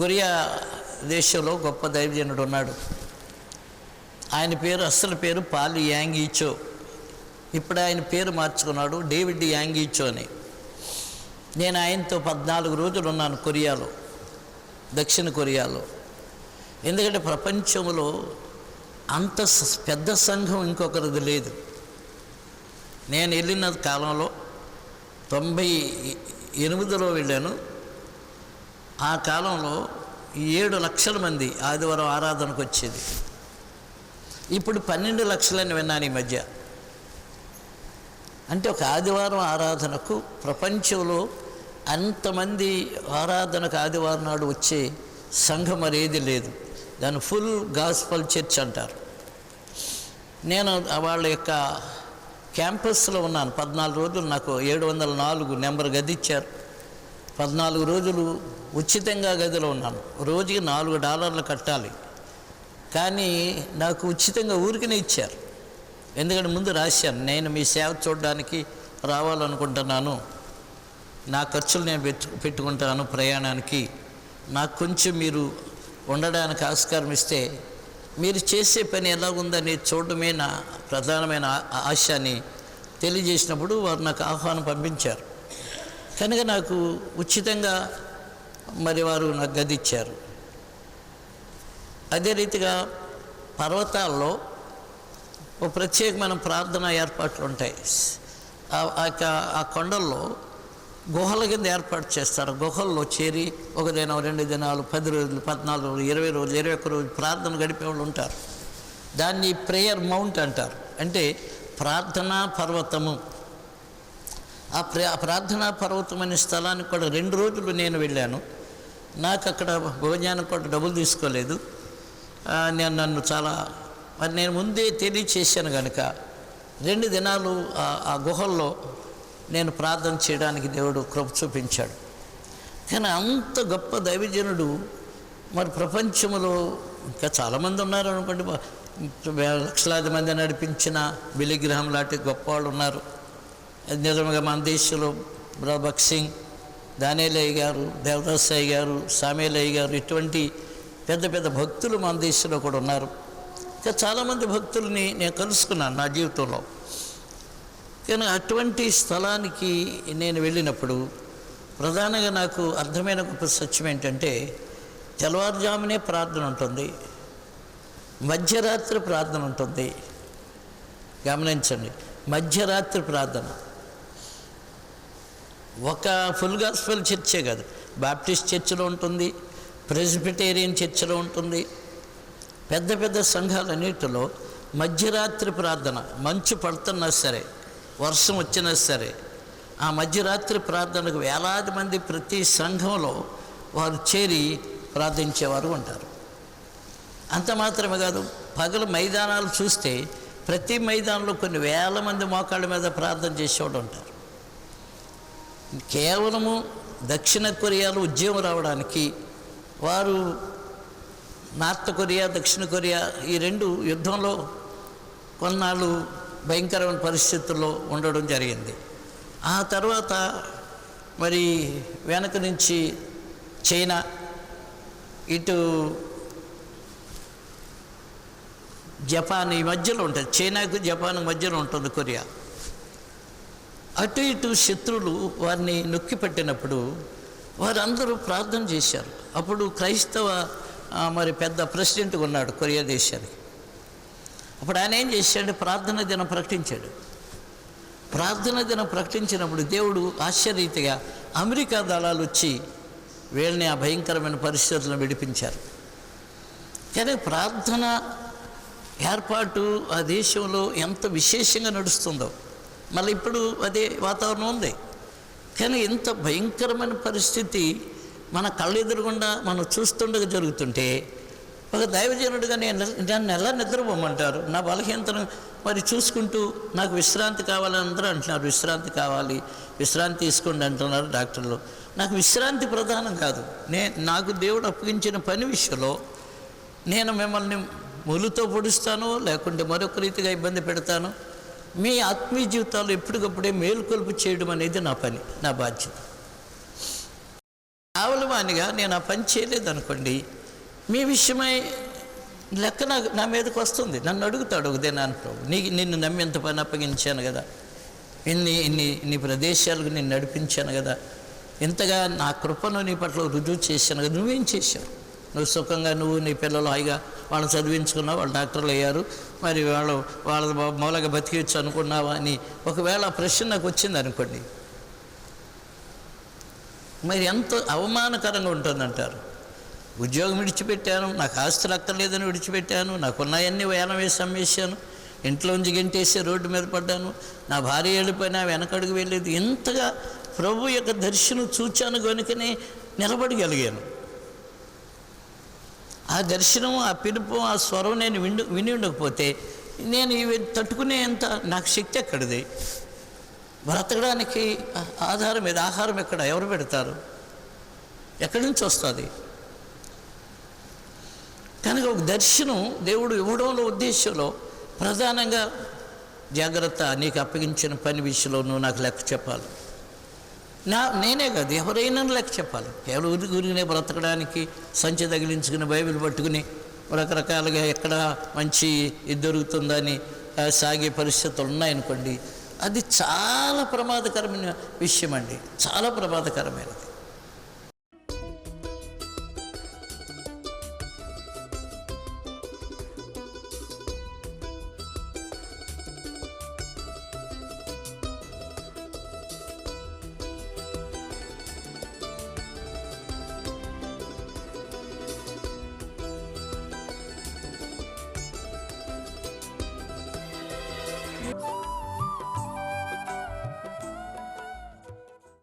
Korea దేశంలో గొప్ప దైవజనుడు ఉన్నాడు. ఆయన పేరు అసలు పేరు పాలి యాంగీచో. ఇప్పుడు ఆయన పేరు మార్చుకున్నాడు డేవిడ్ యాంగీచో అని. నేను ఆయనతో పద్నాలుగు రోజులు ఉన్నాను కొరియాలో దక్షిణ కొరియాలో. ఎందుకంటే ప్రపంచంలో అంత పెద్ద సంఘం ఇంకొకరిది లేదు. నేను వెళ్ళిన కాలంలో తొంభై ఎనిమిదిలో వెళ్ళాను. ఆ కాలంలో ఏడు లక్షల మంది ఆదివారం ఆరాధనకు వచ్చేది. ఇప్పుడు పన్నెండు లక్షలని విన్నాను ఈ మధ్య. అంటే ఒక ఆదివారం ఆరాధనకు ప్రపంచంలో అంతమంది ఆరాధనకు ఆదివారం నాడు వచ్చే సంఘం మరేది లేదు. దాన్ని ఫుల్ గాస్పల్ చర్చ్ అంటారు. నేను వాళ్ళ యొక్క క్యాంపస్లో ఉన్నాను. పద్నాలుగు రోజులు నాకు ఏడు వందల నాలుగు నెంబర్ గది ఇచ్చారు. పద్నాలుగు రోజులు ఉచితంగా గదిలో ఉన్నాను రోజుకి నాలుగు డాలర్లు కట్టాలి. కానీ నాకు ఉచితంగా ఊరికనే ఇచ్చారు. ఎందుకంటే ముందు రాశాను నేను మీ సేవ చూడడానికి రావాలనుకుంటున్నాను. నా ఖర్చులు నేను పెట్టు పెట్టుకుంటాను ప్రయాణానికి. నాకు కొంచెం మీరు ఉండడానికి ఆస్కారం ఇస్తే మీరు చేసే పని ఎలాగుందని చూడడమే నా ప్రధానమైన ఆశ అని తెలియజేసినప్పుడు వారు నాకు ఆహ్వానం పంపించారు. కనుక నాకు ఉచితంగా మరి వారు నాకు గది ఇచ్చారు అదే రీతిగా పర్వతాల్లో ఓ ప్రత్యేకమైన ప్రార్థన ఏర్పాట్లు ఉంటాయి. ఆ- ఆ యొక్క- ఆ కొండల్లో గుహల కింద ఏర్పాటు చేస్తారు. గుహల్లో చేరి ఒక దినం రెండు దినాలు పది రోజులు పద్నాలుగు రోజులు ఇరవై రోజులు ఇరవై ఒక్క రోజులు ప్రార్థన గడిపే వాళ్ళు ఉంటారు. దాన్ని ప్రేయర్ మౌంట్ అంటారు. అంటే ప్రార్థనా పర్వతము. ఆ ప్రార్థనా పర్వతం అనే స్థలానికి కూడా రెండు రోజులు నేను వెళ్ళాను. నాకు అక్కడ భోజనానికి కూడా డబ్బులు తీసుకోలేదు. నేను నన్ను చాలా మరి నేను ముందే తెలియచేశాను కనుక రెండు దినాలు ఆ- గుహల్లో నేను ప్రార్థన చేయడానికి దేవుడు కృప చూపించాడు. కానీ అంత గొప్ప దైవజనుడు మరి ప్రపంచంలో ఇంకా చాలామంది ఉన్నారు అనుకోండి లక్షలాది మంది నడిపించిన బిలిగ్రహం లాంటి గొప్ప వాళ్ళు ఉన్నారు. నిజంగా మన దేశంలో బ్రభక్ సింగ్ దానేలయ్య గారు దేవదాసయ్య గారు సామేలయ్య గారు ఇటువంటి పెద్ద పెద్ద భక్తులు మన దేశంలో కూడా ఉన్నారు. ఇంకా చాలామంది భక్తుల్ని నేను కలుసుకున్నాను నా జీవితంలో. కానీ అటువంటి స్థలానికి నేను వెళ్ళినప్పుడు ప్రధానంగా నాకు అర్థమైన గొప్ప సత్యం ఏంటంటే తెల్లవారుజామునే ప్రార్థన ఉంటుంది మధ్యరాత్రి ప్రార్థన ఉంటుంది. గమనించండి మధ్యరాత్రి ప్రార్థన. ఒక ఫుల్ గాస్పల్ చర్చే కాదు. బాప్టిస్ట్ చర్చిలో ఉంటుంది ప్రెసిపిటేరియన్ చర్చిలో ఉంటుంది. పెద్ద పెద్ద సంఘాలన్నిటిలో మధ్యరాత్రి ప్రార్థన మంచు పడుతున్నా సరే వర్షం వచ్చినా సరే ఆ మధ్యరాత్రి ప్రార్థనకు వేలాది మంది ప్రతి సంఘంలో వారు చేరి ప్రార్థించేవారు ఉంటారు. అంత మాత్రమే కాదు పగలు మైదానాలు చూస్తే ప్రతి మైదానంలో కొన్ని వేల మంది మోకాళ్ళ మీద ప్రార్థన చేసేవాడు ఉంటారు. కేవలము దక్షిణ కొరియాలో ఉద్యమం రావడానికి వారు నార్త్ కొరియా దక్షిణ కొరియా ఈ రెండు యుద్ధంలో కొన్నాళ్ళు భయంకరమైన పరిస్థితుల్లో ఉండడం జరిగింది. ఆ తర్వాత మరి వెనక నుంచి చైనా ఇటు జపాన్ ఈ మధ్యలో ఉంటుంది. చైనాకు జపాన్ మధ్యలో ఉంటుంది కొరియా. అటు ఇటు శత్రులు వారిని నొక్కి పెట్టినప్పుడు వారందరూ ప్రార్థన చేశారు. అప్పుడు క్రైస్తవ మరి పెద్ద ప్రెసిడెంట్ ఉన్నాడు కొరియా దేశానికి. అప్పుడు ఆయన ఏం చేశాడు? ప్రార్థన దినం ప్రకటించాడు. ప్రార్థన దినం ప్రకటించినప్పుడు దేవుడు ఆశ్చర్యరీతిగా అమెరికా దళాలు వచ్చి వీళ్ళని ఆ భయంకరమైన పరిస్థితులను విడిపించారు. కానీ ప్రార్థన ఏర్పాటు ఆ దేశంలో ఎంత విశేషంగా నడుస్తుందో. మళ్ళీ ఇప్పుడు అదే వాతావరణం ఉంది. కానీ ఇంత భయంకరమైన పరిస్థితి మన కళ్ళు ఎదురుగుండా మనం చూస్తుండగా జరుగుతుంటే ఒక దైవజనుడిగా నేను నన్ను ఎలా నిద్రపోమంటారు? నా బలహీనతను మరి చూసుకుంటూ నాకు విశ్రాంతి కావాలని అందరూ అంటున్నారు. విశ్రాంతి కావాలి విశ్రాంతి తీసుకోండి అంటున్నారు డాక్టర్లు. నాకు విశ్రాంతి ప్రధానం కాదు. నే నాకు దేవుడు అప్పగించిన పని విషయంలో నేను మిమ్మల్ని ములుతో పొడుస్తాను లేకుంటే మరొక రీతిగా ఇబ్బంది పెడతాను. మీ ఆత్మీయ జీవితాలు ఎప్పటికప్పుడే మేలుకొల్పు చేయడం అనేది నా పని నా బాధ్యత. ఆవలమానిగా నేను ఆ పని చేయలేదనుకోండి మీ విషయమై లెక్క నా నా మీదకి వస్తుంది. నన్ను అడుగుతాడు ఒక దినాన్ని ప్రభు నీ నిన్ను నమ్మేంత పని అప్పగించాను కదా ఇన్ని ఇన్ని ఇన్ని ప్రదేశాలకు నేను నడిపించాను కదా ఇంతగా నా కృపను నీ పట్ల రుజువు చేశాను కదా నువ్వేం చేశావు? నువ్వు సుఖంగా నువ్వు నీ పిల్లలు హాయిగా వాళ్ళని చదివించుకున్నావు వాళ్ళు డాక్టర్లు అయ్యారు. మరి వాళ్ళు వాళ్ళ మూలగా బతికివచ్చు అనుకున్నావా అని ఒకవేళ ఆ ప్రశ్న నాకు వచ్చింది అనుకోండి. మరి ఎంత అవమానకరంగా ఉంటుందంటారు. ఉద్యోగం విడిచిపెట్టాను నాకు ఆస్తులు అక్కర్లేదని విడిచిపెట్టాను నాకున్నాయన్నీ వేలం వేసి అమ్మేశాను ఇంట్లోంచి గెంటేసి రోడ్డు మీద పడ్డాను నా భార్య వెళ్ళిపోయినా వెనకడుగు వెళ్ళేది ఇంతగా ప్రభు యొక్క దర్శనం చూచాను కనుకనే నిలబడగలిగాను. ఆ దర్శనం ఆ పిలుపు ఆ స్వరం నేను విండు విని ఉండకపోతే నేను ఇవి తట్టుకునేంత నాకు శక్తి ఎక్కడిది? బ్రతకడానికి ఆధారం మీద ఆహారం ఎక్కడ? ఎవరు పెడతారు? ఎక్కడి నుంచి వస్తుంది? కనుక ఒక దర్శనం దేవుడు ఇవ్వడంలో ఉద్దేశంలో ప్రధానంగా జాగ్రత్త నీకు అప్పగించిన పని విషయంలో నువ్వు నాకు లెక్క చెప్పాలి. నా నేనే కాదు ఎవరైనా లెక్క చెప్పాలి. కేవలం ఊరికి ఊరికినే బ్రతకడానికి సంచి తగిలించుకుని బైబిల్ పట్టుకుని రకరకాలుగా ఎక్కడ మంచి ఇది దొరుకుతుందని సాగే పరిస్థితులు ఉన్నాయనుకోండి అది చాలా ప్రమాదకరమైన విషయం అండి చాలా ప్రమాదకరమైనది.